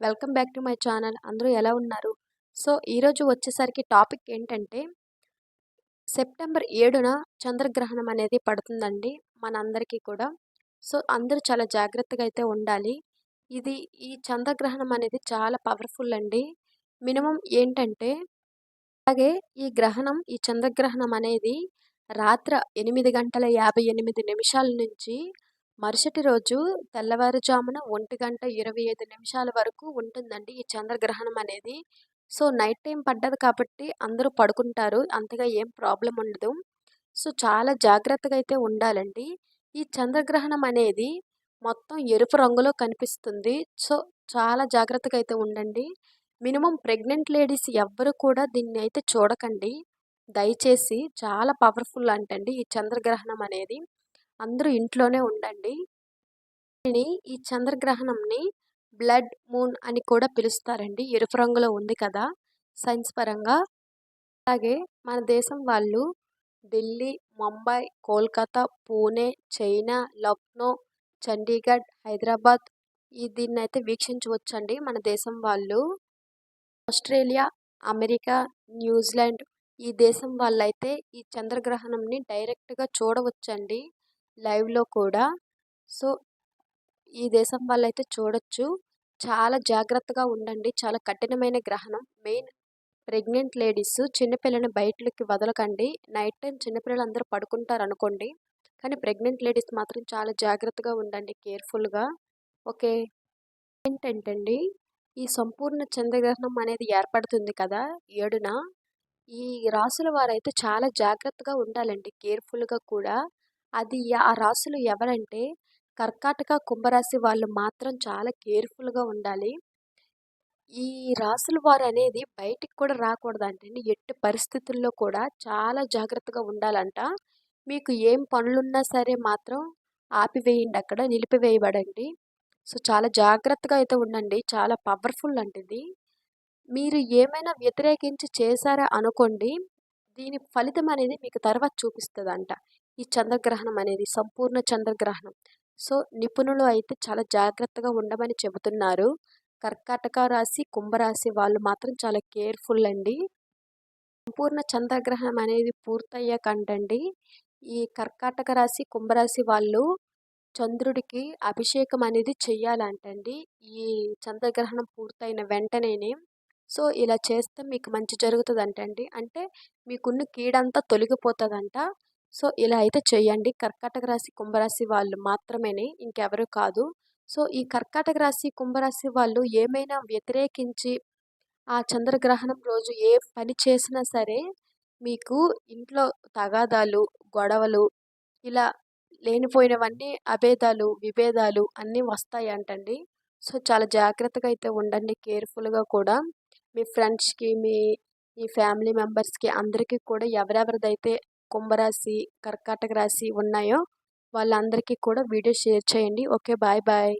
Welcome back to my channel. అందరూ ఎలా ఉన్నారు? సో ఈరోజు వచ్చేసరికి టాపిక్ ఏంటంటే సెప్టెంబర్ ఏడున చంద్రగ్రహణం అనేది పడుతుందండి మనందరికీ కూడా. సో అందరూ చాలా జాగ్రత్తగా అయితే ఉండాలి. ఇది ఈ చంద్రగ్రహణం అనేది చాలా పవర్ఫుల్ అండి. మినిమం ఏంటంటే అలాగే ఈ గ్రహణం ఈ చంద్రగ్రహణం అనేది రాత్ర ఎనిమిది గంటల యాభై ఎనిమిది నిమిషాల నుంచి మరుసటి రోజు తెల్లవారుజామున ఒంటి గంట ఇరవై ఐదు నిమిషాల వరకు ఉంటుందండి ఈ చంద్రగ్రహణం అనేది. సో నైట్ టైం పడ్డది కాబట్టి అందరూ పడుకుంటారు. అంతగా ఏం ప్రాబ్లం ఉండదు. సో చాలా జాగ్రత్తగా అయితే ఉండాలండి. ఈ చంద్రగ్రహణం అనేది మొత్తం ఎరుపు రంగులో కనిపిస్తుంది. సో చాలా జాగ్రత్తగా అయితే ఉండండి. మినిమం ప్రెగ్నెంట్ లేడీస్ ఎవ్వరు కూడా దీన్ని అయితే చూడకండి. దయచేసి చాలా పవర్ఫుల్ అంటండి ఈ చంద్రగ్రహణం అనేది. అందరూ ఇంట్లోనే ఉండండి. ఈ చంద్రగ్రహణంని బ్లడ్ మూన్ అని కూడా పిలుస్తారండి. ఎరుపు రంగులో ఉంది కదా! సైన్స్ పరంగా. అలాగే మన దేశం వాళ్ళు ఢిల్లీ ముంబై కోల్కతా పూణే చైనా లక్నో చండీగఢ్ హైదరాబాద్ ఈ దీన్ని అయితే వీక్షించవచ్చండి. మన దేశం వాళ్ళు ఆస్ట్రేలియా అమెరికా న్యూజిలాండ్ ఈ దేశం వాళ్ళైతే ఈ చంద్రగ్రహణంని డైరెక్ట్గా చూడవచ్చండి. లైవ్లో కూడా. సో ఈ దేశం వాళ్ళైతే చూడొచ్చు. చాలా జాగ్రత్తగా ఉండండి. చాలా కఠినమైన గ్రహణం. మెయిన్ ప్రెగ్నెంట్ లేడీస్ చిన్నపిల్లని బయటకి వదలకండి. నైట్ టైం చిన్నపిల్లలు అందరూ పడుకుంటారు అనుకోండి కానీ ప్రెగ్నెంట్ లేడీస్ మాత్రం చాలా జాగ్రత్తగా ఉండండి కేర్ఫుల్గా. ఓకే. ఏంటంటండి? ఈ సంపూర్ణ చంద్రగ్రహణం అనేది ఏర్పడుతుంది కదా ఏడున. ఈ రాసుల వారైతే చాలా జాగ్రత్తగా ఉండాలండి. కేర్ఫుల్గా కూడా. అది ఆ రాశులు ఎవరంటే కర్కాటక కుంభరాశి వాళ్ళు మాత్రం చాలా కేర్ఫుల్గా ఉండాలి. ఈ రాసుల వారు అనేది బయటికి కూడా రాకూడదంటండి. ఎట్టి పరిస్థితుల్లో కూడా చాలా జాగ్రత్తగా ఉండాలంట. మీకు ఏం పనులున్నా సరే మాత్రం ఆపివేయండి అక్కడ నిలిపివేయబడండి. సో చాలా జాగ్రత్తగా అయితే ఉండండి. చాలా పవర్ఫుల్ అంటిది. మీరు ఏమైనా వ్యతిరేకించి చేశారా అనుకోండి దీని ఫలితం అనేది మీకు తర్వాత చూపిస్తుందంట. ఈ చంద్రగ్రహణం అనేది సంపూర్ణ చంద్రగ్రహణం. సో నిపుణులు అయితే చాలా జాగ్రత్తగా ఉండమని చెబుతున్నారు. కర్కాటక రాశి కుంభరాశి వాళ్ళు మాత్రం చాలా కేర్ఫుల్ అండి. సంపూర్ణ చంద్రగ్రహణం అనేది పూర్తయ్యాకంటండి ఈ కర్కాటక రాశి కుంభరాశి వాళ్ళు చంద్రుడికి అభిషేకం అనేది చెయ్యాలంటండి. ఈ చంద్రగ్రహణం పూర్తయిన వెంటనేనే. సో ఇలా చేస్తే మీకు మంచి జరుగుతుంది అంటండి అంటే మీకున్న కీడంతా తొలగిపోతుందంట. సో ఇలా అయితే చేయండి. కర్కాటక రాశి కుంభరాశి వాళ్ళు మాత్రమేనే ఇంకెవరు కాదు. సో ఈ కర్కాటక రాశి కుంభరాశి వాళ్ళు ఏమైనా వ్యతిరేకించి ఆ చంద్రగ్రహణం రోజు ఏ పని చేసినా సరే మీకు ఇంట్లో తగాదాలు గొడవలు ఇలా లేనిపోయినవన్నీ అభేదాలు విభేదాలు అన్నీ వస్తాయి అంటండి సో చాలా జాగ్రత్తగా అయితే ఉండండి. కేర్ఫుల్గా కూడా మీ ఫ్రెండ్స్కి మీ ఈ ఫ్యామిలీ మెంబర్స్కి అందరికీ కూడా ఎవరెవరిదైతే కుంభరాశి కర్కాటక రాశి ఉన్నాయో వాళ్ళందరికీ కూడా వీడియో షేర్ చేయండి. Okay bye bye.